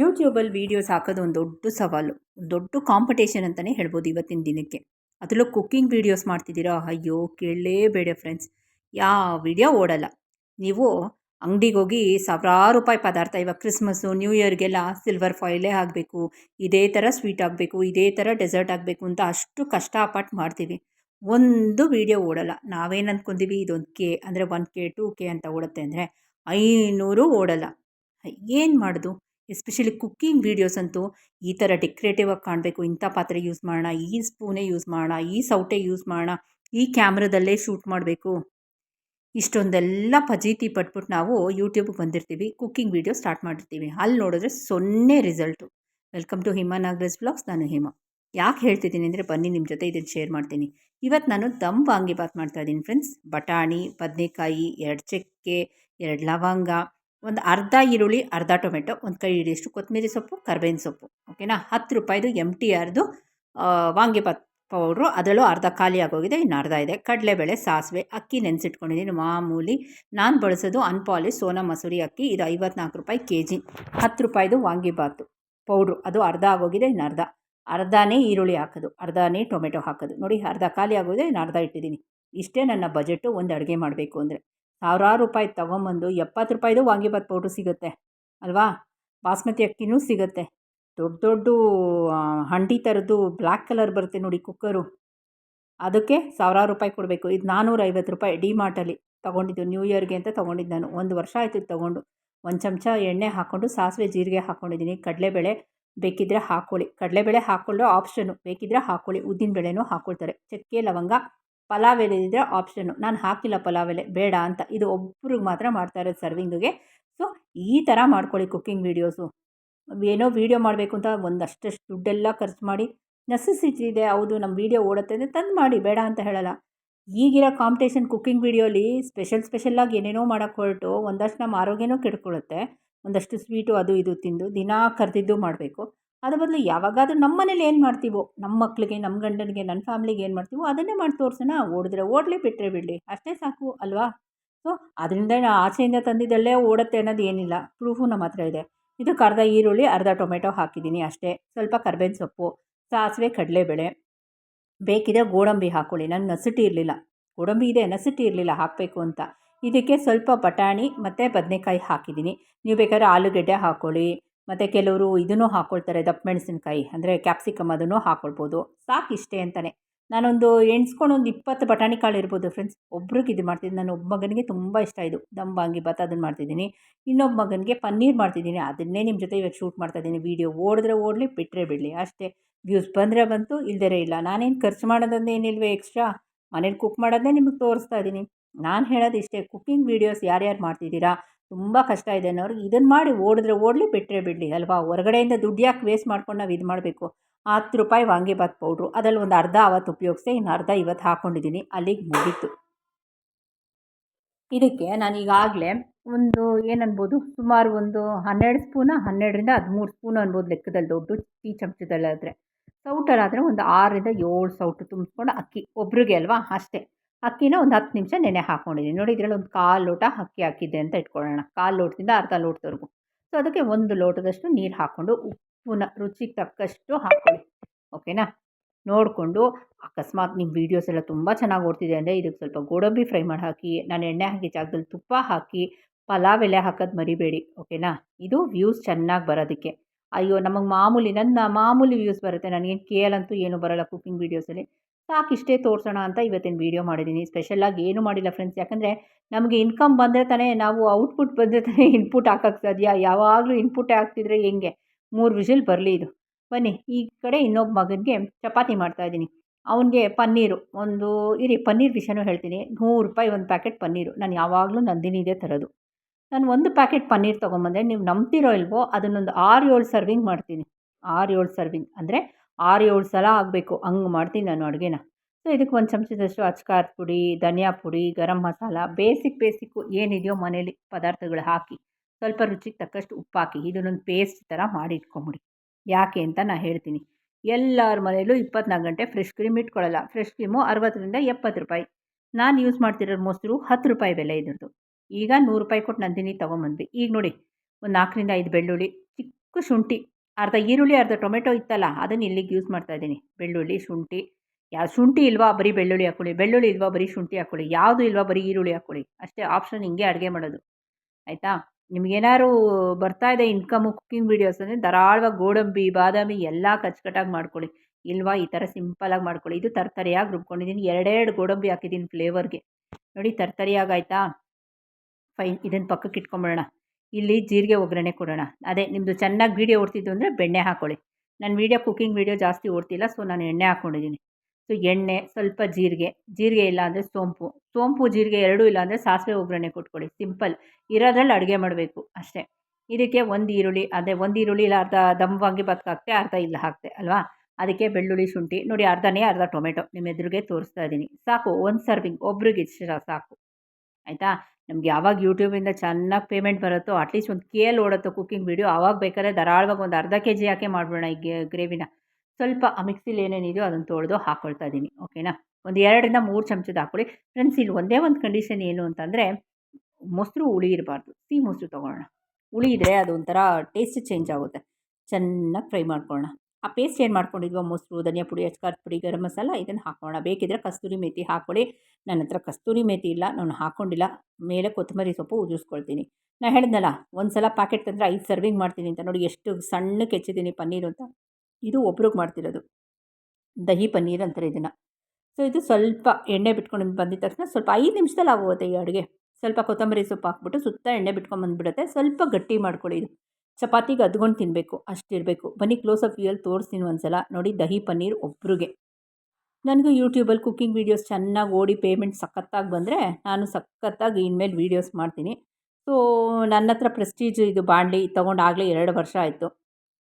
ಯೂಟ್ಯೂಬಲ್ಲಿ ವೀಡಿಯೋಸ್ ಹಾಕೋದು ಒಂದು ದೊಡ್ಡ ಸವಾಲು ದೊಡ್ಡ ಕಾಂಪಿಟೇಷನ್ ಅಂತಲೇ ಹೇಳ್ಬೋದು ಇವತ್ತಿನ ದಿನಕ್ಕೆ. ಅದರಲ್ಲೂ ಕುಕ್ಕಿಂಗ್ ವೀಡಿಯೋಸ್ ಮಾಡ್ತಿದ್ದೀರಾ? ಅಯ್ಯೋ ಕೇಳಲೇಬೇಡ ಫ್ರೆಂಡ್ಸ್ ಯಾವ ವಿಡಿಯೋ ಓಡಲ್ಲ. ನೀವು ಅಂಗಡಿಗೆ ಹೋಗಿ ಸಾವಿರಾರು ರೂಪಾಯಿ ಪದಾರ್ಥ, ಇವಾಗ ಕ್ರಿಸ್ಮಸ್ಸು ನ್ಯೂ ಇಯರ್ಗೆಲ್ಲ ಸಿಲ್ವರ್ ಫಾಯಿಲೇ ಆಗಬೇಕು ಇದೇ ಥರ ಸ್ವೀಟ್ ಆಗಬೇಕು ಇದೇ ಥರ ಡೆಸರ್ಟ್ ಆಗಬೇಕು ಅಂತ ಅಷ್ಟು ಕಷ್ಟಪಟ್ಟು ಮಾಡ್ತೀವಿ. ಒಂದು ವಿಡಿಯೋ ಓಡಲ್ಲ. ನಾವೇನು ಅಂದ್ಕೊಂತೀವಿ ಇದೊಂದು ಕೆ ಅಂದರೆ ಒನ್ ಕೆ ಟು ಕೆ ಅಂತ ಓಡುತ್ತೆ ಅಂದರೆ ಐನೂರು ಓಡಲ್ಲ. ಏನು ಮಾಡೋದು? ಎಸ್ಪೆಷಲಿ ಕುಕ್ಕಿಂಗ್ ವೀಡಿಯೋಸ್ ಅಂತೂ ಈ ಥರ ಡೆಕ್ರೇಟಿವ್ ಆಗಿ ಕಾಣಬೇಕು. ಇಂಥ ಪಾತ್ರೆ ಯೂಸ್ ಮಾಡೋಣ, ಈ ಸ್ಪೂನೇ ಯೂಸ್ ಮಾಡೋಣ, ಈ ಸೌಟೆ ಯೂಸ್ ಮಾಡೋಣ, ಈ ಕ್ಯಾಮ್ರಾದಲ್ಲೇ ಶೂಟ್ ಮಾಡಬೇಕು. ಇಷ್ಟೊಂದೆಲ್ಲ ಫಜೀತಿ ಪಟ್ಬಿಟ್ಟು ನಾವು ಯೂಟ್ಯೂಬ್ಗೆ ಬಂದಿರ್ತೀವಿ ಕುಕ್ಕಿಂಗ್ ವೀಡಿಯೋ ಸ್ಟಾರ್ಟ್ ಮಾಡಿರ್ತೀವಿ. ಅಲ್ಲಿ ನೋಡಿದ್ರೆ ಸೊನ್ನೆ result welcome to Hima Nagaraj blogs ನಾನು ಹಿಮಾ. ಯಾಕೆ ಹೇಳ್ತಿದ್ದೀನಿ ಅಂದರೆ ಬನ್ನಿ ನಿಮ್ಮ ಜೊತೆ ಇದನ್ನು ಶೇರ್ ಮಾಡ್ತೀನಿ. ಇವತ್ತು ನಾನು ದಮ್ ವಾಂಗಿಬಾತ್ ಮಾಡ್ತಾ ಇದ್ದೀನಿ ಫ್ರೆಂಡ್ಸ್ ಬಟಾಣಿ, ಬದನೆಕಾಯಿ, ಎರಡು ಚಕ್ಕೆ, ಎರಡು ಲವಂಗ ಒಂದು ಅರ್ಧ ಈರುಳ್ಳಿ, ಅರ್ಧ ಟೊಮೆಟೊ, ಒಂದು ಕೈ ಹಿಡಿಯಷ್ಟು ಕೊತ್ತಂಬರಿ ಸೊಪ್ಪು, ಕರ್ಬೇವಿನ ಸೊಪ್ಪು ಓಕೆನಾ ಹತ್ತು ರೂಪಾಯಿದು ಎಂ ಟಿ ಆರ್ದು ವಾಂಗಿಬಾತ್ ಪೌಡ್ರು. ಅದರಲ್ಲೂ ಅರ್ಧ ಖಾಲಿ ಆಗೋಗಿದೆ, ಇನ್ನು ಅರ್ಧ ಇದೆ. ಕಡಲೆಬೇಳೆ, ಸಾಸಿವೆ, ಅಕ್ಕಿ ನೆನೆಸಿಟ್ಕೊಂಡಿದ್ದೀನಿ ಮಾಮೂಲಿ. ನಾನು ಬಳಸೋದು ಅನ್ಪಾಲಿಶ್ ಸೋನಾ ಮಸೂರಿ ಅಕ್ಕಿ, ಇದು ಐವತ್ನಾಲ್ಕು ರೂಪಾಯಿ ಕೆ ಜಿ ಹತ್ತು ರೂಪಾಯಿದು ವಾಂಗಿಬಾತು ಪೌಡ್ರು. ಅದು ಅರ್ಧ ಆಗೋಗಿದೆ, ಇನ್ನು ಅರ್ಧ. ಅರ್ಧನೇ ಈರುಳ್ಳಿ ಹಾಕೋದು, ಅರ್ಧನೇ ಟೊಮೆಟೊ ಹಾಕೋದು. ನೋಡಿ, ಅರ್ಧ ಖಾಲಿ ಆಗೋಗಿದೆ, ಇನ್ನು ಅರ್ಧ ಇಟ್ಟಿದ್ದೀನಿ ಇಷ್ಟೇ ನನ್ನ ಬಜೆಟ್ಟು ಒಂದು ಅಡುಗೆ ಮಾಡಬೇಕು ಅಂದರೆ. ಸಾವಿರಾರು ರೂಪಾಯಿ ತೊಗೊಂಬಂದು ಎಪ್ಪತ್ತು ರೂಪಾಯಿದು ವಾಂಗಿಬಾತ್ ಪೌಡ್ರು ಸಿಗುತ್ತೆ, ಅಲ್ವಾ? ಬಾಸ್ಮತಿ ಅಕ್ಕಿನೂ ಸಿಗುತ್ತೆ. ದೊಡ್ಡ ದೊಡ್ಡ ಹಂಡಿ ಥರದ್ದು ಬ್ಲ್ಯಾಕ್ ಕಲರ್ ಬರುತ್ತೆ ನೋಡಿ ಕುಕ್ಕರು. ಅದಕ್ಕೆ ಸಾವಿರಾರು ರೂಪಾಯಿ ಕೊಡಬೇಕು. ಇದು ನಾನ್ನೂರೈವತ್ತು ರೂಪಾಯಿ ಡಿ ಮಾರ್ಟಲ್ಲಿ ತೊಗೊಂಡಿದ್ದು, ನ್ಯೂ ಇಯರ್ಗೆ ಅಂತ ತೊಗೊಂಡಿದ್ದು ನಾನು. ಒಂದು ವರ್ಷ ಆಯಿತು ತೊಗೊಂಡು. ಒಂದು ಚಮಚ ಎಣ್ಣೆ ಹಾಕ್ಕೊಂಡು ಸಾಸಿವೆ, ಜೀರಿಗೆ ಹಾಕ್ಕೊಂಡಿದ್ದೀನಿ ಕಡಲೆಬೇಳೆ ಬೇಕಿದ್ದರೆ ಹಾಕ್ಕೊಳ್ಳಿ ಕಡಲೆಬೇಳೆ ಹಾಕ್ಕೊಳ್ಳೋ ಆಪ್ಷನು ಬೇಕಿದ್ದರೆ ಹಾಕ್ಕೊಳ್ಳಿ ಉದ್ದಿನ ಬೇಳೆನೂ ಹಾಕ್ಕೊಳ್ತಾರೆ ಚಕ್ಕೆ, ಲವಂಗ ಪಲಾವ್ ಎಲೆ ಇದ್ದರೆ ಆಪ್ಷನ್ನು ನಾನು ಹಾಕಿಲ್ಲ ಪಲಾವ್ ಎಲೆ ಬೇಡ ಅಂತ. ಇದು ಒಬ್ರಿಗೆ ಮಾತ್ರ ಮಾಡ್ತಾ ಇರೋದು ಸರ್ವಿಂಗಿಗೆ ಸೊ ಈ ಥರ ಮಾಡ್ಕೊಳ್ಳಿ ಕುಕ್ಕಿಂಗ್ ವೀಡಿಯೋಸು ಏನೋ ವೀಡಿಯೋ ಮಾಡಬೇಕು ಅಂತ ಒಂದಷ್ಟಷ್ಟು ದುಡ್ಡೆಲ್ಲ ಖರ್ಚು ಮಾಡಿ ನೆಸೆಸಿಟಿ ಇದೆ, ಹೌದು ನಮ್ಮ ವೀಡಿಯೋ ಓಡುತ್ತೆ ಅಂದರೆ ತಂದು ಮಾಡಿ, ಬೇಡ ಅಂತ ಹೇಳಲ್ಲ. ಈಗಿರೋ ಕಾಂಪಿಟೇಷನ್ ಕುಕ್ಕಿಂಗ್ ವೀಡಿಯೋಲಿ ಸ್ಪೆಷಲ್ ಸ್ಪೆಷಲ್ಲಾಗಿ ಏನೇನೋ ಮಾಡೋಕ್ಕೆ ಹೊರಟು, ಒಂದಷ್ಟು ನಮ್ಮ ಆರೋಗ್ಯನೂ ಕೆಡ್ಕೊಳ್ಳುತ್ತೆ ಒಂದಷ್ಟು ಸ್ವೀಟು ಅದು ಇದು ತಿಂದು ದಿನಾ ಕರೆದಿದ್ದು ಮಾಡಬೇಕು. ಅದ್ರ ಬದಲು ಯಾವಾಗಾದರೂ ನಮ್ಮ ಮನೇಲಿ ಏನು ಮಾಡ್ತೀವೋ ನಮ್ಮ ಮಕ್ಕಳಿಗೆ ನಮ್ಮ ಗಂಡನಿಗೆ ನನ್ನ ಫ್ಯಾಮ್ಲಿಗೆ ಏನು ಮಾಡ್ತೀವೋ ಅದನ್ನೇ ಮಾಡಿ ತೋರಿಸೋಣ. ಓಡಿದ್ರೆ ಓಡಲಿ ಬಿಟ್ಟರೆ ಬಿಡಲಿ. ಅಷ್ಟೇ ಸಾಕು, ಅಲ್ವಾ? ಸೊ ಅದರಿಂದ ಆಚೆಯಿಂದ ತಂದಿದ್ದಲ್ಲೇ ಓಡುತ್ತೆ ಅನ್ನೋದು ಏನಿಲ್ಲ. ಪ್ರೂಫು ನಮ್ಮ ಹತ್ರ ಇದೆ. ಇದಕ್ಕೆ ಅರ್ಧ ಈರುಳ್ಳಿ, ಅರ್ಧ ಟೊಮೆಟೊ ಹಾಕಿದ್ದೀನಿ ಅಷ್ಟೇ. ಸ್ವಲ್ಪ ಕರ್ಬೇವಿನ ಸೊಪ್ಪು, ಸಾಸಿವೆ, ಕಡಲೆಬೇಳೆ. ಬೇಕಿದ್ರೆ ಗೋಡಂಬಿ ಹಾಕ್ಕೊಳ್ಳಿ ನನಗೆ ನಸಿಟಿ ಇರಲಿಲ್ಲ. ಗೋಡಂಬಿ ಇದೆ, ನಸಿಟಿ ಇರಲಿಲ್ಲ, ಹಾಕಬೇಕು ಅಂತ. ಇದಕ್ಕೆ ಸ್ವಲ್ಪ ಬಟಾಣಿ ಮತ್ತು ಬದನೆಕಾಯಿ ಹಾಕಿದ್ದೀನಿ. ನೀವು ಬೇಕಾದ್ರೆ ಆಲೂಗಡ್ಡೆ ಹಾಕ್ಕೊಳ್ಳಿ ಮತ್ತು ಕೆಲವರು ಇದನ್ನು ಹಾಕ್ಕೊಳ್ತಾರೆ ದಪ್ಪ ಮೆಣಸಿನ್ಕಾಯಿ, ಅಂದರೆ ಕ್ಯಾಪ್ಸಿಕಮ್ ಅದನ್ನು ಹಾಕ್ಕೊಳ್ಬೋದು ಸಾಕು ಇಷ್ಟೇ ಅಂತಲೇ ನಾನೊಂದು ಎಣ್ಸ್ಕೊಂಡು ಒಂದು ಇಪ್ಪತ್ತು ಬಟಾಣಿ ಕಾಳು ಇರ್ಬೋದು ಫ್ರೆಂಡ್ಸ್ ಒಬ್ರಿಗೆ ಇದು ಮಾಡ್ತಿದ್ದೀನಿ ನಾನು ಒಬ್ಬ ಮಗನಿಗೆ ತುಂಬ ಇಷ್ಟ ಇದು. ದಮ್ ಭತ್ತ ಅದನ್ನು ಮಾಡ್ತಿದ್ದೀನಿ. ಇನ್ನೊಬ್ಬ ಮಗನಿಗೆ ಪನ್ನೀರ್ ಮಾಡ್ತಿದ್ದೀನಿ. ಅದನ್ನೇ ನಿಮ್ಮ ಜೊತೆ ಇವಾಗ ಶೂಟ್ ಮಾಡ್ತಾ ಇದ್ದೀನಿ. ವೀಡಿಯೋ ಓಡಿದ್ರೆ ಓಡಲಿ ಬಿಟ್ಟರೆ ಬಿಡಲಿ. ಅಷ್ಟೇ. ವ್ಯೂಸ್ ಬಂದರೆ ಬಂತು ಇಲ್ದೇ ಇಲ್ಲ. ನಾನೇನು ಖರ್ಚು ಮಾಡೋದಂದ್ರೆ ಏನಿಲ್ವೇ ಎಕ್ಸ್ಟ್ರಾ ಮನೇಲಿ ಕುಕ್ ಮಾಡೋದನ್ನೇ ನಿಮಗೆ ತೋರಿಸ್ತಾ ಇದ್ದೀನಿ. ನಾನು ಹೇಳೋದು ಇಷ್ಟೇ. ಕುಕ್ಕಿಂಗ್ ವೀಡಿಯೋಸ್ ಯಾರ್ಯಾರು ಮಾಡ್ತಿದ್ದೀರಾ? ತುಂಬ ಕಷ್ಟ ಇದೆ ಅನ್ನೋರು ಇದನ್ನು ಮಾಡಿ ಓಡಿದ್ರೆ ಓಡಲಿ ಬಿಟ್ಟರೆ ಬಿಡಲಿ ಅಲ್ವಾ? ಹೊರಗಡೆಯಿಂದ ದುಡ್ಡು ಯಾಕೆ ವೇಸ್ಟ್ ಮಾಡ್ಕೊಂಡು ನಾವು ಇದು ಮಾಡಬೇಕು? ಹತ್ತು ರೂಪಾಯಿ ವಾಂಗಿಬಾತ್ ಪೌಡ್ರು ಅದರಲ್ಲಿ ಒಂದು ಅರ್ಧ ಅವತ್ತು ಉಪಯೋಗಿಸಿ ಇನ್ನು ಅರ್ಧ ಇವತ್ತು ಹಾಕ್ಕೊಂಡಿದ್ದೀನಿ ಅಲ್ಲಿಗೆ ಮುಗೀತು. ಇದಕ್ಕೆ ನಾನು ಈಗಾಗಲೇ ಒಂದು ಏನನ್ಬೋದು ಸುಮಾರು ಒಂದು ಹನ್ನೆರಡು ಸ್ಪೂನ, ಹನ್ನೆರಡರಿಂದ ಹದಿಮೂರು ಸ್ಪೂನ್ ಅನ್ಬೋದು ಲೆಕ್ಕದಲ್ಲಿ ದೊಡ್ಡ ಟೀ ಚಮಚದಲ್ಲಾದರೆ. ಸೌಟಲ್ಲಾದರೆ ಒಂದು ಆರರಿಂದ ಏಳು ಸೌಟು ತುಂಬಿಸ್ಕೊಂಡು ಅಕ್ಕಿ. ಒಬ್ರಿಗೆ ಅಲ್ವಾ? ಅಷ್ಟೇ. ಅಕ್ಕಿನ ಒಂದು ಹತ್ತು ನಿಮಿಷ ನೆನೆ ಹಾಕ್ಕೊಂಡಿದ್ದೀನಿ ನೋಡಿ, ಇದರಲ್ಲಿ ಒಂದು ಕಾಲು ಲೋಟ ಅಕ್ಕಿ ಹಾಕಿದ್ದೆ ಅಂತ ಇಟ್ಕೊಳ್ಳೋಣ. ಕಾಲು ಲೋಟದಿಂದ ಅರ್ಧ ಲೋಟದವರೆಗೂ. ಸೊ ಅದಕ್ಕೆ ಒಂದು ಲೋಟದಷ್ಟು ನೀರು ಹಾಕ್ಕೊಂಡು ಉಪ್ಪುನ ರುಚಿಗೆ ತಕ್ಕಷ್ಟು ಹಾಕ್ಕೊಳ್ಳಿ ಓಕೆನಾ? ನೋಡಿಕೊಂಡು ಅಕಸ್ಮಾತ್ ನಿಮ್ಮ ವೀಡಿಯೋಸ್ ಎಲ್ಲ ತುಂಬ ಚೆನ್ನಾಗಿ ಓಡ್ತಿದೆ ಅಂದರೆ ಇದಕ್ಕೆ ಸ್ವಲ್ಪ ಗೋಡಂಬಿ ಫ್ರೈ ಮಾಡಿ ಹಾಕಿ, ನಾನು ಎಣ್ಣೆ ಹಾಕಿ, ಜಾಗದಲ್ಲಿ ತುಪ್ಪ ಹಾಕಿ, ಪಲಾವ್ ಎಲೆ ಹಾಕೋದು ಮರಿಬೇಡಿ. ಓಕೆನಾ? ಇದು ವ್ಯೂಸ್ ಚೆನ್ನಾಗಿ ಬರೋದಕ್ಕೆ. ಅಯ್ಯೋ, ನಮಗೆ ಮಾಮೂಲಿ, ನನ್ನ ಮಾಮೂಲಿ ವ್ಯೂಸ್ ಬರುತ್ತೆ. ನನಗೇನು ಕೇಳಂತೂ ಏನೂ ಬರೋಲ್ಲ ಕುಕ್ಕಿಂಗ್ ವೀಡಿಯೋಸಲ್ಲಿ ಸಾಕು ಇಷ್ಟೇ ತೋರಿಸೋಣ ಅಂತ ಇವತ್ತಿನ ವೀಡಿಯೋ ಮಾಡಿದ್ದೀನಿ ಸ್ಪೆಷಲಾಗಿ ಏನೂ ಮಾಡಿಲ್ಲ ಫ್ರೆಂಡ್ಸ್ ಯಾಕಂದರೆ ನಮಗೆ ಇನ್ಕಮ್ ಬಂದರೆ ತಾನೇ ನಾವು ಔಟ್ಪುಟ್ ಬಂದರೆ ತಾನೇ ಇನ್ಪುಟ್ ಹಾಕೋಕ್ಕೆ ಸಾಧ್ಯ. ಯಾವಾಗಲೂ ಇನ್ಪುಟ್ ಹಾಕ್ತಿದ್ರೆ ಹೆಂಗೆ? ಮೂರು ವಿಷಲ್ ಬರಲಿ ಇದು. ಬನ್ನಿ, ಈ ಕಡೆ ಇನ್ನೊಬ್ಬ ಮಗನಿಗೆ ಚಪಾತಿ ಮಾಡ್ತಾಯಿದ್ದೀನಿ ಅವನಿಗೆ ಪನ್ನೀರು, ಒಂದು, ಇರಿ, ಪನ್ನೀರ್ ವಿಷಯನೂ ಹೇಳ್ತೀನಿ. ನೂರು ರೂಪಾಯಿ ಒಂದು ಪ್ಯಾಕೆಟ್ ಪನ್ನೀರು. ನಾನು ಯಾವಾಗಲೂ ನಂದಿನಿ ಇದೇ ತರೋದು. ನಾನು ಒಂದು ಪ್ಯಾಕೆಟ್ ಪನ್ನೀರ್ ತೊಗೊಂಬಂದೆ ನೀವು ನಂಬ್ತಿರೋ ಇಲ್ವೋ, ಅದನ್ನೊಂದು ಆರು ಏಳು ಸರ್ವಿಂಗ್ ಮಾಡ್ತೀನಿ. ಆರು ಏಳು ಸರ್ವಿಂಗ್ ಅಂದರೆ ಆರು ಏಳು ಸಲ ಆಗಬೇಕು. ಹಂಗೆ ಮಾಡ್ತೀನಿ ನಾನು ಅಡುಗೆನ. ಸೊ, ಇದಕ್ಕೆ ಒಂದು ಚಮಚದಷ್ಟು ಅಚ್ಕಾರದ ಪುಡಿ, ಧನಿಯಾ ಪುಡಿ, ಗರಂ ಮಸಾಲ, ಬೇಸಿಕ್ ಬೇಸಿಕ್ಕು ಏನಿದೆಯೋ ಮನೇಲಿ ಪದಾರ್ಥಗಳು ಹಾಕಿ ಸ್ವಲ್ಪ ರುಚಿಗೆ ತಕ್ಕಷ್ಟು ಉಪ್ಪು ಹಾಕಿ ಇದನ್ನೊಂದು ಪೇಸ್ಟ್ ಥರ ಮಾಡಿ ಇಟ್ಕೊಂಬಿಡಿ ಯಾಕೆ ಅಂತ ನಾನು ಹೇಳ್ತೀನಿ. ಎಲ್ಲರ ಮನೆಯಲ್ಲೂ ಇಪ್ಪತ್ನಾಲ್ಕು ಗಂಟೆ ಫ್ರೆಶ್ ಕ್ರೀಮ್ ಇಟ್ಕೊಳ್ಳಲ್ಲ ಫ್ರೆಶ್ ಕ್ರೀಮು ಅರವತ್ತರಿಂದ ಎಪ್ಪತ್ತು ರೂಪಾಯಿ. ನಾನು ಯೂಸ್ ಮಾಡ್ತಿರೋ ಮೊಸರು ಹತ್ತು ರೂಪಾಯಿ ಬೆಲೆ ಇದ್ರದ್ದು. ಈಗ ನೂರು ರೂಪಾಯಿ ಕೊಟ್ಟು ನಂದಿನಿ ತೊಗೊಂಬಂದ್ವಿ. ಈಗ ನೋಡಿ, ಒಂದು ನಾಲ್ಕರಿಂದ ಐದು ಬೆಳ್ಳುಳ್ಳಿ ಚಿಕ್ಕ ಚಿಕ್ಕ ಶುಂಠಿ ಅರ್ಧ ಈರುಳ್ಳಿ, ಅರ್ಧ ಟೊಮೆಟೊ ಇತ್ತಲ್ಲ, ಅದನ್ನು ಇಲ್ಲಿಗೆ ಯೂಸ್ ಮಾಡ್ತಾ ಇದ್ದೀನಿ. ಬೆಳ್ಳುಳ್ಳಿ, ಶುಂಠಿ. ಯಾವ ಶುಂಠಿ ಇಲ್ವಾ, ಬರೀ ಬೆಳ್ಳುಳ್ಳಿ ಹಾಕ್ಕೊಳ್ಳಿ ಬೆಳ್ಳುಳ್ಳಿ ಇಲ್ವಾ, ಬರೀ ಶುಂಠಿ ಹಾಕ್ಕೊಳ್ಳಿ ಯಾವುದು ಇಲ್ವಾ, ಬರೀ ಈರುಳ್ಳಿ ಹಾಕ್ಕೊಳ್ಳಿ ಅಷ್ಟೇ ಆಪ್ಷನ್ ಹಿಂಗೆ ಅಡುಗೆ ಮಾಡೋದು. ಆಯಿತಾ? ನಿಮಗೇನಾದ್ರು ಬರ್ತಾ ಇದೆ ಇನ್ಕಮು ಕುಕ್ಕಿಂಗ್ ವೀಡಿಯೋಸ್ ಅಂದರೆ ಧಾರಾಳವಾಗಿ ಗೋಡಂಬಿ, ಬಾದಾಮಿ ಎಲ್ಲ ಕಚ್ಕಟ್ಟಾಗಿ ಮಾಡ್ಕೊಳ್ಳಿ. ಇಲ್ವಾ, ಈ ಥರ ಸಿಂಪಲಾಗಿ ಮಾಡ್ಕೊಳ್ಳಿ. ಇದು ತರ್ತರಿಯಾಗಿ ರುಬ್ಕೊಂಡಿದ್ದೀನಿ. ಎರಡೆರಡು ಗೋಡಂಬಿ ಹಾಕಿದ್ದೀನಿ ಫ್ಲೇವರ್ಗೆ ನೋಡಿ ತರ್ತರಿಯಾಗಾಯ್ತಾ ಫೈನ್ ಇದನ್ನು ಪಕ್ಕಕ್ಕೆ ಇಟ್ಕೊಂಬಿಡೋಣ ಇಲ್ಲಿ ಜೀರಿಗೆ ಒಗ್ಗರಣೆ ಕೊಡೋಣ. ಅದೇ ನಿಮ್ಮದು ಚೆನ್ನಾಗಿ ವೀಡಿಯೋ ಓಡ್ತಿದ್ದು ಅಂದರೆ ಬೆಣ್ಣೆ ಹಾಕ್ಕೊಳ್ಳಿ ನನ್ನ ವೀಡಿಯೋ ಕುಕ್ಕಿಂಗ್ ವೀಡಿಯೋ ಜಾಸ್ತಿ ಓಡ್ತಿಲ್ಲ ಸೊ ನಾನು ಎಣ್ಣೆ ಹಾಕ್ಕೊಂಡಿದ್ದೀನಿ ಸೊ ಎಣ್ಣೆ, ಸ್ವಲ್ಪ ಜೀರಿಗೆ. ಜೀರಿಗೆ ಇಲ್ಲ ಅಂದರೆ ಸೋಂಪು. ಸೋಂಪು, ಜೀರಿಗೆ ಎರಡೂ ಇಲ್ಲ ಅಂದರೆ ಸಾಸಿವೆ ಒಗ್ಗರಣೆ ಕೊಟ್ಕೊಳ್ಳಿ ಸಿಂಪಲ್. ಇರೋದ್ರಲ್ಲಿ ಅಡುಗೆ ಮಾಡಬೇಕು ಅಷ್ಟೇ. ಇದಕ್ಕೆ ಒಂದು ಈರುಳ್ಳಿ, ಅದೇ ಒಂದು ಈರುಳ್ಳಿ ಇಲ್ಲ, ಅರ್ಧ ದಮ್ವಾಗಿ ಬದುಕಾಕ್ತೆ ಅರ್ಧ ಇಲ್ಲ ಹಾಕ್ತೆ, ಅಲ್ವಾ? ಅದಕ್ಕೆ ಬೆಳ್ಳುಳ್ಳಿ, ಶುಂಠಿ. ನೋಡಿ ಅರ್ಧನೇ ಅರ್ಧ ಟೊಮೆಟೊ. ನಿಮ್ಮ ಎದುರಿಗೆ ತೋರಿಸ್ತಾ ಇದ್ದೀನಿ. ಸಾಕು, ಒಂದು ಸರ್ವಿಂಗ್ ಒಬ್ರಿಗೆ ಇಷ್ಟ ಸಾಕು. ಆಯಿತಾ? ನಮ್ಗೆ ಯಾವಾಗ ಯೂಟ್ಯೂಬಿಂದ ಚೆನ್ನಾಗಿ ಪೇಮೆಂಟ್ ಬರುತ್ತೋ ಅಟ್ಲೀಸ್ಟ್ ಒಂದು ಕೆ ಎಲ್ ಓಡುತ್ತೋ ಕುಕ್ಕಿಂಗ್ ವೀಡಿಯೋ ಆವಾಗ ಬೇಕಾದ್ರೆ ಧಾರಾಳವಾಗಿ ಒಂದು ಅರ್ಧ ಕೆ ಜಿ ಯಾಕೆ ಮಾಡಿಬಿಡೋಣ ಈ ಗ್ರೇವಿನ ಸ್ವಲ್ಪ ಆ ಮಿಕ್ಸಿಲಿ ಏನೇನಿದೆಯೋ ಅದನ್ನು ತೊಳೆದು ಹಾಕ್ಕೊಳ್ತಾ ಇದ್ದೀನಿ ಓಕೆನಾ ಒಂದು ಎರಡರಿಂದ ಮೂರು ಚಮಚದ ಹಾಕ್ಕೊಳ್ಳಿ ಫ್ರೆಂಡ್ಸ್ ಇಲ್ಲಿ ಒಂದೇ ಒಂದು ಕಂಡೀಷನ್ ಏನು ಅಂತಂದರೆ, ಮೊಸರು ಹುಳಿ ಇರಬಾರ್ದು. ಸಿಹಿ ಮೊಸರು ತೊಗೊಳ್ಳೋಣ. ಹುಳಿ ಇದ್ದರೆ ಅದು ಒಂಥರ ಟೇಸ್ಟ್ ಚೇಂಜ್ ಆಗುತ್ತೆ. ಚೆನ್ನಾಗಿ ಫ್ರೈ ಮಾಡ್ಕೊಳ್ಳೋಣ ಆ ಪೇಸ್ಟ್ ಏನು ಮಾಡ್ಕೊಂಡಿದ್ವೋ, ಮೊಸರು, ಧನಿಯಾ ಪುಡಿ ಖಾರದ ಪುಡಿ, ಗರಂ ಮಸಾಲ, ಇದನ್ನು ಹಾಕೋಣ. ಬೇಕಿದ್ರೆ ಕಸ್ತೂರಿ ಮೇಥಿ ಹಾಕ್ಕೊಳ್ಳಿ ನನ್ನ ಹತ್ರ ಕಸ್ತೂರಿ ಮೇತಿ ಇಲ್ಲ, ನಾನು ಹಾಕ್ಕೊಂಡಿಲ್ಲ ಮೇಲೆ ಕೊತ್ತಂಬರಿ ಸೊಪ್ಪು ಉದುರಿಸ್ಕೊಳ್ತೀನಿ ನಾನು ಹೇಳಿದ್ನಲ್ಲ ಒಂದು ಸಲ ಪ್ಯಾಕೆಟ್ ತಂದರೆ ಐದು ಸರ್ವಿಂಗ್ ಮಾಡ್ತೀನಿ ಅಂತ. ನೋಡಿ ಎಷ್ಟು ಸಣ್ಣಕ್ಕೆ ಹೆಚ್ಚಿದ್ದೀನಿ ಪನ್ನೀರ್ ಅಂತ. ಇದು ಒಬ್ರಿಗೆ ಮಾಡ್ತಿರೋದು. ದಹಿ ಪನ್ನೀರ್ ಅಂತಾರೆ ಇದನ್ನು. ಸೊ ಇದು ಸ್ವಲ್ಪ ಎಣ್ಣೆ ಬಿಟ್ಕೊಂಡು ಬಂದಿದ ತಕ್ಷಣ ಸ್ವಲ್ಪ ಐದು ನಿಮಿಷದಲ್ಲಿ ಆಗೋಗುತ್ತೆ ಈ ಅಡುಗೆ. ಸ್ವಲ್ಪ ಕೊತ್ತಂಬರಿ ಸೊಪ್ಪು ಹಾಕ್ಬಿಟ್ಟು ಸುತ್ತ ಎಣ್ಣೆ ಬಿಟ್ಕೊಂಡು ಬಂದುಬಿಡುತ್ತೆ ಸ್ವಲ್ಪ ಗಟ್ಟಿ ಮಾಡ್ಕೊಳ್ಳಿ ಇದು. ಚಪಾತಿಗೆ ಅದ್ಕೊಂಡು ತಿನ್ನಬೇಕು ಅಷ್ಟಿರಬೇಕು ಬನ್ನಿ ಕ್ಲೋಸಪ್ ವ್ಯೂಯಲ್ಲಿ ತೋರಿಸ್ತೀನಿ ಒಂದು ಸಲ ನೋಡಿ ದಹಿ ಪನ್ನೀರ್ ಒಬ್ರಿಗೆ. ನನಗೂ ಯೂಟ್ಯೂಬಲ್ಲಿ ಕುಕ್ಕಿಂಗ್ ವೀಡಿಯೋಸ್ ಚೆನ್ನಾಗಿ ಓಡಿ ಪೇಮೆಂಟ್ ಸಖತ್ತಾಗಿ ಬಂದರೆ ನಾನು ಸಖತ್ತಾಗಿ ಇನ್ಮೇಲೆ ವೀಡಿಯೋಸ್ ಮಾಡ್ತೀನಿ. ಸೊ ನನ್ನ ಹತ್ರ ಪ್ರೆಸ್ಟೀಜ್ ಇದು ಬಾಣಲಿ ತೊಗೊಂಡಾಗಲೇ ಎರಡು ವರ್ಷ ಆಯಿತು.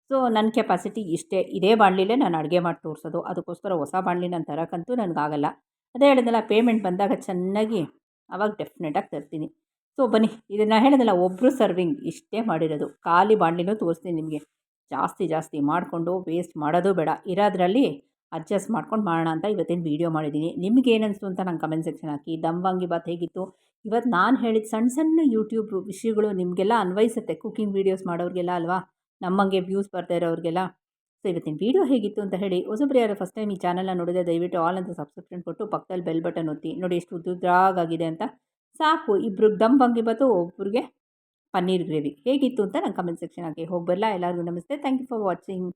ಸೊ ನನ್ನ ಕೆಪಾಸಿಟಿ ಇಷ್ಟೇ. ಇದೇ ಬಾಣಲಿಲೇ ನಾನು ಅಡುಗೆ ಮಾಡಿ ತೋರಿಸೋದು. ಅದಕ್ಕೋಸ್ಕರ ಹೊಸ ಬಾಣಲಿ ನಾನು ತರೋಕ್ಕಂತೂ ನನಗಾಗಲ್ಲ. ಅದೇ ಹೇಳಿದ್ನಲ್ಲ ಪೇಮೆಂಟ್ ಬಂದಾಗ ಚೆನ್ನಾಗಿ ಆವಾಗ ಡೆಫಿನೆಟಾಗಿ ತರ್ತೀನಿ. ಸೊ ಬನ್ನಿ, ಇದನ್ನು ಹೇಳಿದ್ನಲ್ಲ ಒಬ್ಬರು ಸರ್ವಿಂಗ್ ಇಷ್ಟೇ ಮಾಡಿರೋದು. ಖಾಲಿ ಬಾಣಲಿನೂ ತೋರಿಸ್ತೀನಿ ನಿಮಗೆ. ಜಾಸ್ತಿ ಜಾಸ್ತಿ ಮಾಡಿಕೊಂಡು ವೇಸ್ಟ್ ಮಾಡೋದು ಬೇಡ. ಇರೋದ್ರಲ್ಲಿ ಅಡ್ಜಸ್ಟ್ ಮಾಡ್ಕೊಂಡು ಮಾಡೋಣ ಅಂತ ಇವತ್ತಿನ ವೀಡಿಯೋ ಮಾಡಿದ್ದೀನಿ. ನಿಮ್ಗೆ ಏನನ್ನಿಸ್ತು ಅಂತ ನಂಗೆ ಕಮೆಂಟ್ ಸೆಕ್ಷನ್ ಹಾಕಿ. ದಮ್ವಾಂಗಿ ಬಾತ್ ಹೇಗಿತ್ತು? ಇವತ್ತು ನಾನು ಹೇಳಿದ ಸಣ್ಣ ಸಣ್ಣ ಯೂಟ್ಯೂಬ್ ವಿಷಯಗಳು ನಿಮಗೆಲ್ಲ ಅನ್ವಯಿಸುತ್ತೆ. ಕುಕ್ಕಿಂಗ್ ವೀಡಿಯೋಸ್ ಮಾಡೋರಿಗೆಲ್ಲ ಅಲ್ವಾ? ನಮ್ಮಂಗೆ ವ್ಯೂಸ್ ಬರ್ತಾ ಇರೋರಿಗೆಲ್ಲ. ಸೊ ಇವತ್ತಿನ ವೀಡಿಯೋ ಹೇಗಿತ್ತು ಅಂತ ಹೇಳಿ. ಹೊಸಬ್ರು ಯಾರು ಫಸ್ಟ್ ಟೈಮ್ ಈ ಚಾನಲ್ನ ನೋಡಿದ್ರೆ ದಯವಿಟ್ಟು ಆಲ್ ಅಂತ ಸಬ್ಸ್ಕ್ರಿಪ್ಷನ್ ಕೊಟ್ಟು ಪಕ್ಕದಲ್ಲಿ ಬೆಲ್ ಬಟನ್ ಒತ್ತಿ. ನೋಡಿ ಎಷ್ಟು ಉದ್ದುದ್ರಾಗಿದೆ ಅಂತ. ಸಾಕು ಇಬ್ರಿಗೆ ದಮ್ ಬಂಗಿಬತ್ತು ಒಬ್ರಿಗೆ ಪನ್ನೀರ್ ಗ್ರೇವಿ. ಹೇಗಿತ್ತು ಅಂತ ನಂಗೆ ಕಮೆಂಟ್ ಸೆಕ್ಷನ್ ಹಾಕಿ ಹೋಗಿ ಬರಲ್ಲ ಎಲ್ಲರಿಗೂ ನಮಸ್ತೆ. Thank you for watching